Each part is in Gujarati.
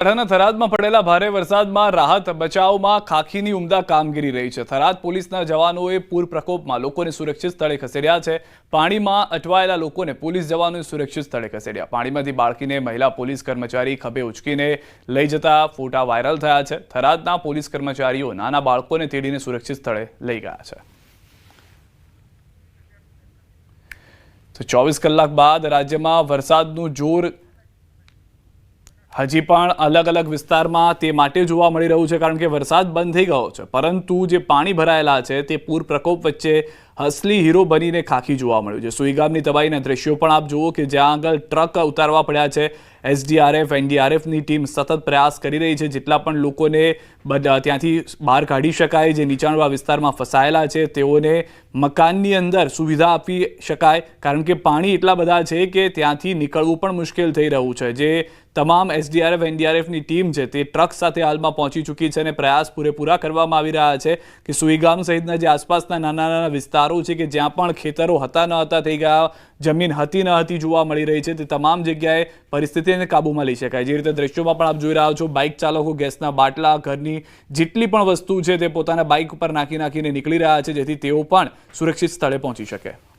બનાસકાંઠાના થરાદમાં પડેલા ભારે વરસાદમાં રાહત બચાવમાં ખાખીની ઉમદા કામગીરી રહી છે. થરાદ પોલીસના જવાનોએ પૂર પ્રકોપમાં લોકોને સુરક્ષિત સ્થળે ખસેડ્યા છે. પાણીમાં અટવાયેલા લોકોને પોલીસ જવાનોએ સુરક્ષિત સ્થળે ખસેડ્યા. પાણીમાંથી બાળકીને મહિલા પોલીસ કર્મચારી ખભે ઉચકીને લઈ જતા ફોટા વાયરલ થયા છે. થરાદના પોલીસ કર્મચારીઓ નાના બાળકોને તેડીને સુરક્ષિત સ્થળે લઈ ગયા છે. તો ચોવીસ કલાક બાદ રાજ્યમાં વરસાદનું જોર હજી પણ અલગ અલગ વિસ્તારમાં તે માટે જોવા મળી રહ્યું છે કારણ કે વરસાદ બંધ થઈ ગયો છે. પરંતુ જે પાણી ભરાયેલા છે તે પૂર પ્રકોપ વચ્ચે અસલી હીરો બનીને ખાખી જોવા મળ્યું છે. સુઈગામની તબાહીના દ્રશ્યો પણ આપ જુઓ કે જ્યાં આગળ ટ્રક ઉતારવા પડ્યા છે. એસડીઆરએફ, એનડીઆરએફની ટીમ સતત પ્રયાસ કરી રહી છે. જેટલા પણ લોકોને ત્યાંથી બહાર કાઢી શકાય, જે નીચાણવાળા વિસ્તારમાં ફસાયેલા છે, તેઓને મકાનની અંદર સુવિધા આપી શકાય. કારણ કે પાણી એટલા બધા છે કે ત્યાંથી નીકળવું પણ મુશ્કેલ થઈ રહ્યું છે. જે તમામ એસડીઆરએફ, એનડીઆરએફની ટીમ છે તે ટ્રક સાથે હાલમાં પહોંચી ચૂકી છે અને પ્રયાસ પૂરેપૂરા કરવામાં આવી રહ્યા છે કે સુઈગામ સહિતના જે આસપાસના નાના નાના વિસ્તારો છે કે જ્યાં પણ ખેતરો હતા ન હતા થઈ ગયા, જમીન હતી ન હતી જોવા મળી રહી છે. તે તમામ જગ્યાએ પરિસ્થિતિને કાબૂમાં લઈ શકાય. જે રીતે દ્રશ્યોમાં પણ આપ જોઈ રહ્યા છો, બાઇક ચાલકો ગેસના બાટલા, ઘરની જેટલી પણ વસ્તુ છે તે પોતાના બાઇક ઉપર નાખી નાખીને નીકળી રહ્યા છે, જેથી તેઓ પણ સુરક્ષિત સ્થળે પહોંચી શકે.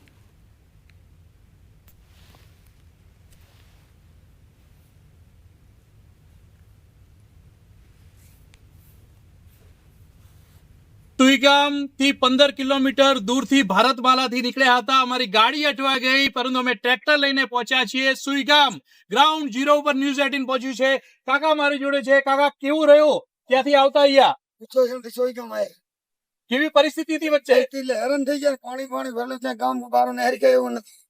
સુઈગામથી પંદર કિલોમીટર દૂરથી ભારતમાલાથી નીકળ્યા હતા. અમારી ગાડી અટવા ગઈ પરંતુ અમે ટ્રેક્ટર લઈને પહોંચ્યા છીએ. સુઈગામ ગ્રાઉન્ડ ઝીરો ઉપર ન્યૂઝ એટીન પહોંચ્યું છે. કાકા મારી જોડે છે. કાકા કેવું રહ્યું? ત્યાંથી આવતા અહીંયા? કેવી પરિસ્થિતિ હતી વચ્ચે? હેરાન થઈ ગયા પાણી પાણી ભરેલું ત્યાં ગામ બહાર નહેર એવું નથી.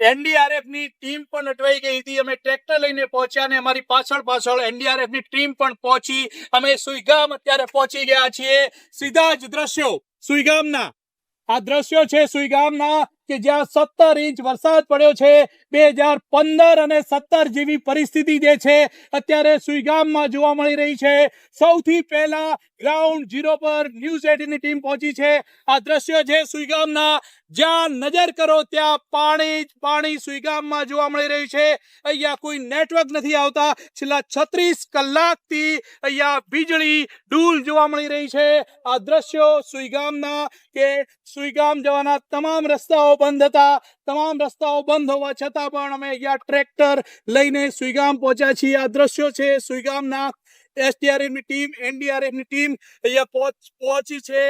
એનડીઆરએફની ટીમ પણ અટવાઈ ગઈ હતી. અમે ટ્રેક્ટર લઈને પહોંચ્યા અને અમારી પાછળ પાછળ એનડીઆરએફની ટીમ પણ પહોંચી. અમે સુઈગામ અત્યારે પહોંચી ગયા છીએ. સીધા જ દ્રશ્યો સુઈગામના. આ દ્રશ્યો છે સુઈગામના. કે જ્યાં સત્તર ઇંચ વરસાદ પડ્યો છે, બે હજાર પંદર અને સત્તર જેવી પરિસ્થિતિ જે છે, અત્યારે સુઈગામમાં જોવા મળી રહી છે. સૌથી પહેલા ગ્રાઉન્ડ ઝીરો પર ન્યૂઝ એટીની ટીમ પહોંચી છે. આ દ્રશ્ય છે સુઈગામના. જ્યાં નજર કરો ત્યાં પાણી જ પાણી સુઈગામમાં જોવા મળી રહ્યું છે. અહીંયા કોઈ નેટવર્ક નથી આવતા. છેલ્લા છત્રીસ કલાકથી અહીંયા વીજળી ડૂલ જોવા મળી રહી છે. આ દ્રશ્યો સુઈગામના કે સુઈગામ જવાના તમામ રસ્તાઓ બંધ હતા. તમામ રસ્તાઓ બંધ હોવા છતાં પણ અમે અહીંયા ટ્રેક્ટર લઈને સુઈગામ પહોંચ્યા છીએ. આ દ્રશ્યો છે સુઈગામના એસડીઆરએફની ટીમ એનડીઆરએફની ટીમ અહીંયા પહોંચી છે.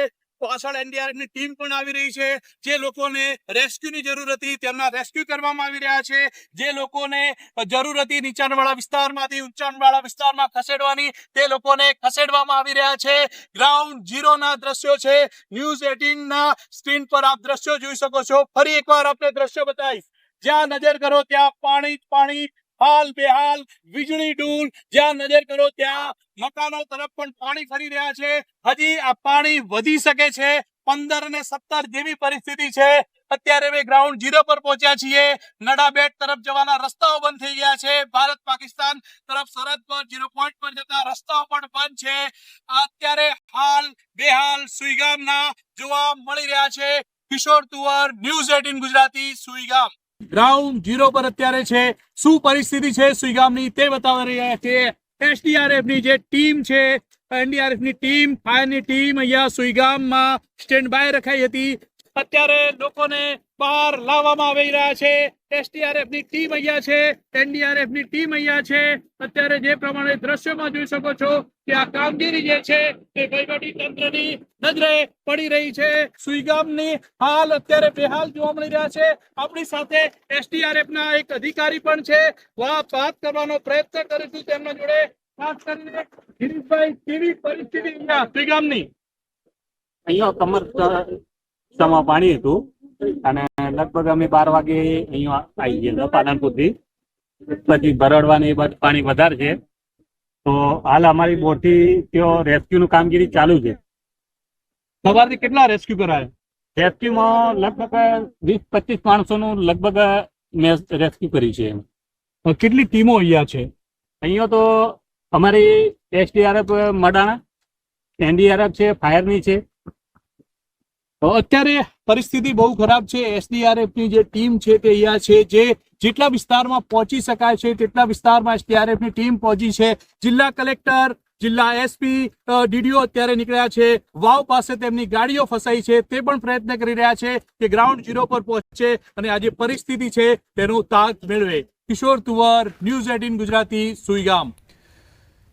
પાછળ એનડીઆરએફની ટીમ પણ આવી રહી છે. જે લોકોને રેસ્ક્યુની જરૂર હતી, તેમના રેસ્ક્યુ કરવામાં આવી રહ્યા છે. જે લોકોને જરૂર હતી નીચાણવાળા વિસ્તારમાંથી, ઊંચાણવાળા વિસ્તારમાં ખસેડવાની, તે લોકોને ખસેડવામાં આવી રહ્યા છે. ગ્રાઉન્ડ ઝીરો ના દ્રશ્યો છે. ન્યૂઝ એટીન ના સ્ક્રીન પર આપ દ્રશ્યો જોઈ શકો છો. ફરી એકવાર આપણે દ્રશ્યો બતાવીશ. જ્યાં નજર કરો, ત્યાં પાણી પાણી હાલ બેહાલ, વીજળી ડૂલ, જ્યાં નજર કરો ત્યાં મકાનો તરફ પણ પાણી ફરી રહ્યા છે. હજી આ પાણી વધી શકે છે. પંદર અને સત્તર જેવી પરિસ્થિતિ છે. અત્યારે અમે ગ્રાઉન્ડ ઝીરો પર પહોંચ્યા છીએ. નડાબેટ તરફ જવાના રસ્તાઓ બંધ થઈ ગયા છે. ભારત પાકિસ્તાન તરફ સરહદ પર ઝીરો પોઈન્ટ પર જતા રસ્તાઓ પણ બંધ છે. અત્યારે હાલ બેહાલ સુઈગામના જોવા મળી રહ્યા છે. Kishore Tuvar, news eighteen Gujarati Suigam. Ground zero પર અત્યારે છે. શું પરિસ્થિતિ છે? સુઈગામની તે બતાવી રહ્યા છે એસડીઆરએફની જે ટીમ છે એનડીઆરએફની ટીમ ફાયરની ટીમ અહીંયા સુઈગામમાં સ્ટેન્ડ બાય રખાઈ હતી. અત્યારે લોકોને બહાર લાવવામાં આવી રહ્યા છે. એસડીઆરએફની ટીમ અહીંયા છે. એનડીઆરએફની ટીમ અહીંયા છે. અત્યારે જે પ્રમાણે દ્રશ્યોમાં જોઈ શકો છો કે આ કામગીરી જે છે તે વહીવટી તંત્રની નજરે પડી રહી છે. સુઈગામની હાલ અત્યારે બેહાલ જોવા મળી રહ્યા છે. આપણી સાથે એસડીઆરએફ ના એક અધિકારી પણ છે. વાત વાત કરવાનો પ્રયત્ન કરીશું તેમના જોડે. ખાસ કરીને ગિરીશભાઈ, કેવી પરિસ્થિતિ અહીંયા સુઈગામની? અહીંયા કમર સમા પાણી હતું. અને લગભગ અમે બાર વાગે અહીંયા આવી ગયા પાલનપુરથી. પછી ભરડવાની એ બાજુ પાણી વધારે છે. તો હાલ અમારી બોટથી ત્યાં રેસ્ક્યુનું કામગીરી ચાલુ છે. સવારથી કેટલા રેસ્ક્યુ કરાયા? રેસ્ક્યુમાં લગભગ વીસ પચીસ માણસોનું લગભગ મેં રેસ્ક્યુ કર્યું છે એમ. કેટલી ટીમો અહીંયા છે? અહીંયા તો અમારી એસડીઆરએફ મડાણા એનડીઆરએફ છે ફાયરની છે અત્યારે પરિસ્થિતિ બહુ ખરાબ છે. એસડીઆરએફની જે ટીમ છે તે અહીંયા છે જે જેટલા વિસ્તારમાં પહોંચી શકાય છે તેટલા વિસ્તારમાં એસડીઆરએફની ટીમ પહોંચી છે. જિલ્લા કલેક્ટર, જિલ્લા એસપી ડીડીઓ અત્યારે નીકળ્યા છે. વાવ પાસે તેમની ગાડીઓ ફસાઈ છે. તે પણ પ્રયત્ન કરી રહ્યા છે કે ગ્રાઉન્ડ ઝીરો પર પહોંચે અને આ જે પરિસ્થિતિ છે તેનું તાક મેળવે. Kishore Tuvar, news eighteen Gujarati, Suigam.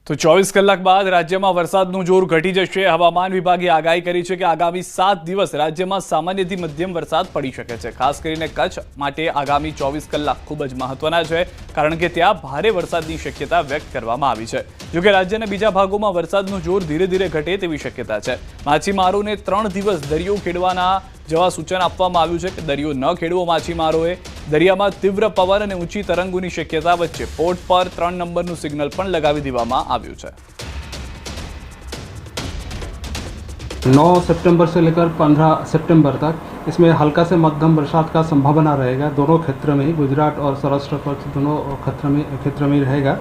તો ચોવીસ કલાક બાદ રાજ્યમાં વરસાદનું જોર ઘટી જશે. હવામાન વિભાગે આગાહી કરી છે કે આગામી સાત દિવસ રાજ્યમાં સામાન્યથી મધ્યમ વરસાદ પડી શકે છે. ખાસ કરીને કચ્છ માટે આગામી ચોવીસ કલાક ખૂબ જ મહત્વના છે, કારણ કે ત્યાં ભારે વરસાદની શક્યતા વ્યક્ત કરવામાં આવી છે. જોકે રાજ્યના બીજા ભાગોમાં વરસાદનું જોર ધીરે ધીરે ઘટે તેવી શક્યતા છે. માછીમારોને ત્રણ દિવસ દરિયો ખેડવાના જેવા સૂચન આપવામાં આવ્યું છે કે દરિયો ન ખેડવો માછીમારોએ દરિયામાં તીવ્ર પવન અને ઊંચી તરંગોની શક્યતા વચ્ચે પોર્ટ પર ત્રણ નંબરનું સિગ્નલ પણ લગાવી દેવામાં આવ્યું છે 9 सितंबर से लेकर 15 सितंबर तक इसमें हल्का से मध्यम बरसात का संभावना रहेगा दोनों क्षेत्र में ही गुजरात और सौराष्ट्र कच्छ दोनों क्षेत्र में क्षेत्र में रहेगा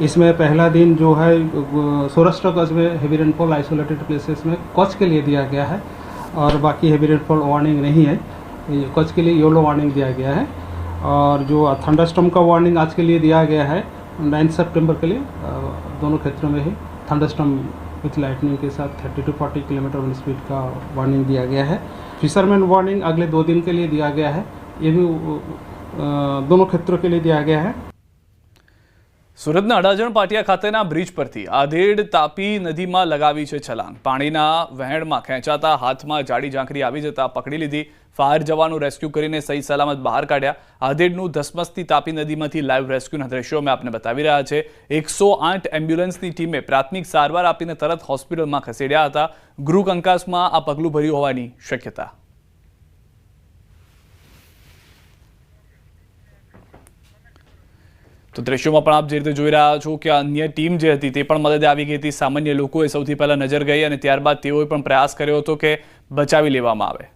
इसमें पहला दिन जो है गु- सौराष्ट्र कच्छ में हेवी रेनफॉल आइसोलेटेड प्लेसेस में कच्छ के लिए दिया गया है और बाकी हेवी रेनफॉल वार्निंग नहीं है ये कच्छ के लिए येलो वार्निंग दिया गया है और जो थंडरस्टॉर्म का वार्निंग आज के लिए दिया गया है नाइन्थ सितंबर के लिए दोनों क्षेत्रों में ही थंडरस्टॉर्म विथ लाइटनिंग के साथ 30 टू 40 किलोमीटर वन स्पीड का वार्निंग दिया गया है। फिशरमैन वार्निंग अगले दो दिन के लिए दिया गया है। ये भी दोनों क्षेत्रों के लिए दिया गया है। સુરતના અડાજણ પાટિયા ખાતેના બ્રિજ પરથી આધેડ તાપી નદીમાં લગાવી છે છલાંગ. પાણીના વહેણમાં ખેંચાતા હાથમાં જાડી ઝાંખરી આવી જતા પકડી લીધી. ફાયર જવાનો રેસ્ક્યુ કરીને સહી સલામત બહાર કાઢ્યા. આધેડનું ધસમસતી તાપી નદીમાંથી લાઈવ રેસ્ક્યુના દ્રશ્યો અમે આપને બતાવી રહ્યા છે. એકસો આઠ એમ્બ્યુલન્સની ટીમે પ્રાથમિક સારવાર આપીને તરત હોસ્પિટલમાં ખસેડ્યા હતા. ગૃહ કંકાસમાં આ પગલું ભર્યું હોવાની શક્યતા. તો દ્રશ્યોમાં પણ આપ જે રીતે જોઈ રહ્યા છો કે અન્ય ટીમ જે હતી તે પણ મદદે આવી ગઈ હતી. સામાન્ય લોકોએ સૌથી પહેલા નજર ગઈ અને ત્યારબાદ તેઓએ પણ પ્રયાસ કર્યો હતો કે બચાવી લેવામાં આવે.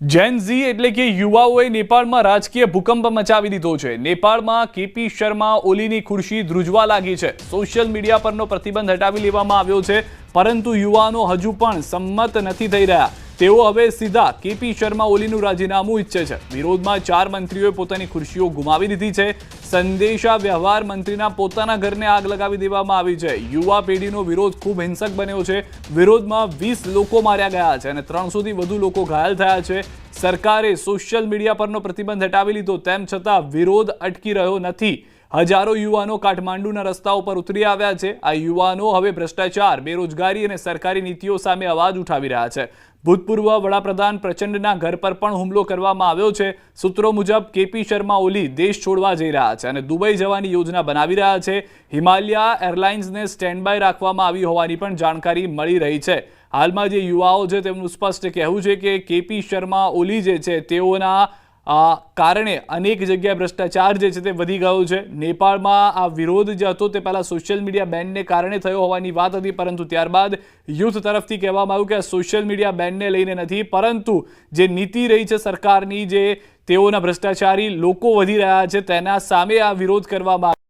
જેન ઝી એટલે કે યુવાઓએ નેપાળમાં રાજકીય ભૂકંપ મચાવી દીધો છે. નેપાળમાં કેપી શર્મા, ઓલીની ખુરશી ધ્રુજવા લાગી છે. સોશિયલ મીડિયા પરનો પ્રતિબંધ હટાવી લેવામાં આવ્યો છે, પરંતુ યુવાનો હજુ પણ સંમત નથી થઈ રહ્યા. તેઓ હવે સીધા કેપી શર્મા ઓલીનું રાજીનામું ઈચ્છે છે. વિરોધમાં ચાર મંત્રીઓએ પોતાની ખુરશીઓ ગુમાવી દીધી છે. સંદેશા વ્યવહાર મંત્રીના પોતાના ઘરને આગ લગાવી દેવામાં આવી છે. યુવા પેઢીનો વિરોધ ખૂબ હિંસક બન્યો છે. વિરોધમાં વીસ લોકો માર્યા ગયા છે અને ત્રણસોથી વધુ લોકો ઘાયલ થયા છે. સરકારે સોશિયલ મીડિયા પરનો પ્રતિબંધ હટાવી લીધો. તેમ છતાં વિરોધ અટકી રહ્યો નથી. હજારો યુવાનો કાઠમાંડુના રસ્તા ઉપર ઉતરી આવ્યા છે. આ યુવાનો હવે ભ્રષ્ટાચાર, બેરોજગારી અને સરકારી નીતિઓ સામે અવાજ ઉઠાવી રહ્યા છે. ભૂતપૂર્વ વડાપ્રધાન પ્રચંડના ઘર પર પણ હુમલો કરવામાં આવ્યો છે. સૂત્રો મુજબ કેપી શર્મા ઓલી દેશ છોડવા જઈ રહ્યા છે અને દુબઈ જવાની યોજના બનાવી રહ્યા છે. હિમાલયા એરલાઇન્સને સ્ટેન્ડ બાય રાખવામાં આવી હોવાની પણ જાણકારી મળી રહી છે. હાલમાં જે યુવાઓ છે તેમનું સ્પષ્ટ કહેવું છે કે કેપી શર્મા ઓલી જે છે તેઓના કારણે અનેક જગ્યાએ ભ્રષ્ટાચાર જે છે તે વધી ગયો છે. નેપાળમાં આ વિરોધ જે હતો તે પહેલાં સોશિયલ મીડિયા બેનને કારણે થયો હોવાની વાત હતી, પરંતુ ત્યારબાદ યુથ તરફથી કહેવામાં આવ્યું કે આ સોશિયલ મીડિયા બેનને લઈને નથી, પરંતુ જે નીતિ રહી છે સરકારની, જે તેઓના ભ્રષ્ટાચારી લોકો વધી રહ્યા છે, તેના સામે આ વિરોધ કરવામાં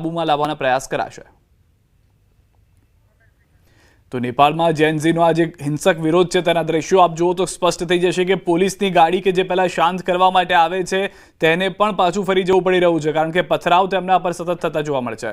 કાબુમાં લાવવાના પ્રયાસ કરાશે. તો નેપાળમાં જેનઝીનો આજે હિંસક વિરોધ છે તેના દ્રશ્યો આપ જુઓ તો સ્પષ્ટ થઈ જશે કે પોલીસની ગાડી કે જે પહેલા શાંત કરવા માટે આવે છે, તેને પણ પાછું ફરી જવું પડી રહ્યું છે, કારણ કે પથરાવ તેમના પર સતત થતા જોવા મળે છે.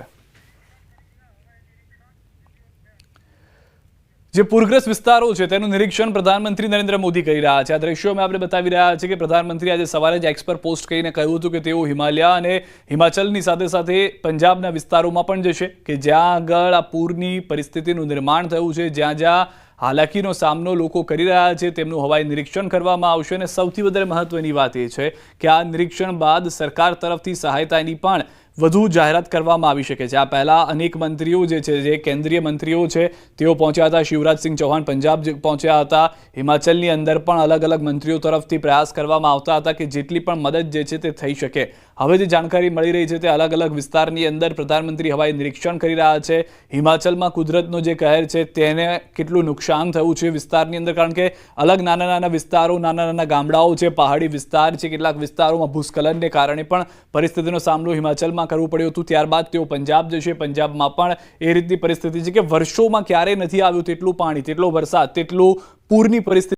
જે પૂરગ્રસ્ત વિસ્તારો છે, તેનું નિરીક્ષણ પ્રધાનમંત્રી નરેન્દ્ર મોદી કરી રહ્યા છે. આ દ્રશ્યોમાં આપણે બતાવી રહ્યા છે કે પ્રધાનમંત્રી આજે સવારે જ એક્સ પોસ્ટ કરીને કહ્યું હતું કે તેઓ હિમાલય અને હિમાચલની સાથે સાથે પંજાબના વિસ્તારોમાં પણ જશે, કે જ્યાં આગળ આ પૂરની પરિસ્થિતિનું નિર્માણ થયું છે, જ્યાં જ્યાં હાલાકીનો સામનો લોકો કરી રહ્યા છે, તેમનું હવાઈ નિરીક્ષણ કરવામાં આવશે. અને સૌથી વધારે મહત્વની વાત એ છે કે આ નિરીક્ષણ બાદ સરકાર તરફથી સહાયતાની પણ વધુ જાહેરાત કરવામાં આવી શકે છે. આ પહેલાં અનેક મંત્રીઓ જે છે, જે કેન્દ્રીય મંત્રીઓ છે, તેઓ પહોંચ્યા હતા. શિવરાજસિંહ ચૌહાણ પંજાબ પહોંચ્યા હતા. હિમાચલની અંદર પણ અલગ અલગ મંત્રીઓ તરફથી પ્રયાસ કરવામાં આવતા હતા કે જેટલી પણ મદદ જે છે તે થઈ શકે. હવે જે જાણકારી મળી રહી છે તે અલગ અલગ વિસ્તારની અંદર પ્રધાનમંત્રી હવાઈ નિરીક્ષણ કરી રહ્યા છે. હિમાચલમાં કુદરતનો જે કહેર છે તેને કેટલું નુકસાન થયું છે વિસ્તારની અંદર? કારણ કે અલગ નાના નાના વિસ્તારો, નાના નાના ગામડાઓ છે, પહાડી વિસ્તાર છે, કેટલાક વિસ્તારોમાં ભૂસ્ખલનને કારણે પણ પરિસ્થિતિનો સામનો હિમાચલમાં કરવું પડ્યું હતું. ત્યારબાદ તેઓ પંજાબ જશે. પંજાબમાં પણ એ રીતની પરિસ્થિતિ છે કે વર્ષોમાં ક્યારેય નથી આવ્યું તેટલું પાણી, તેટલો વરસાદ, તેટલું પૂરની પરિસ્થિતિ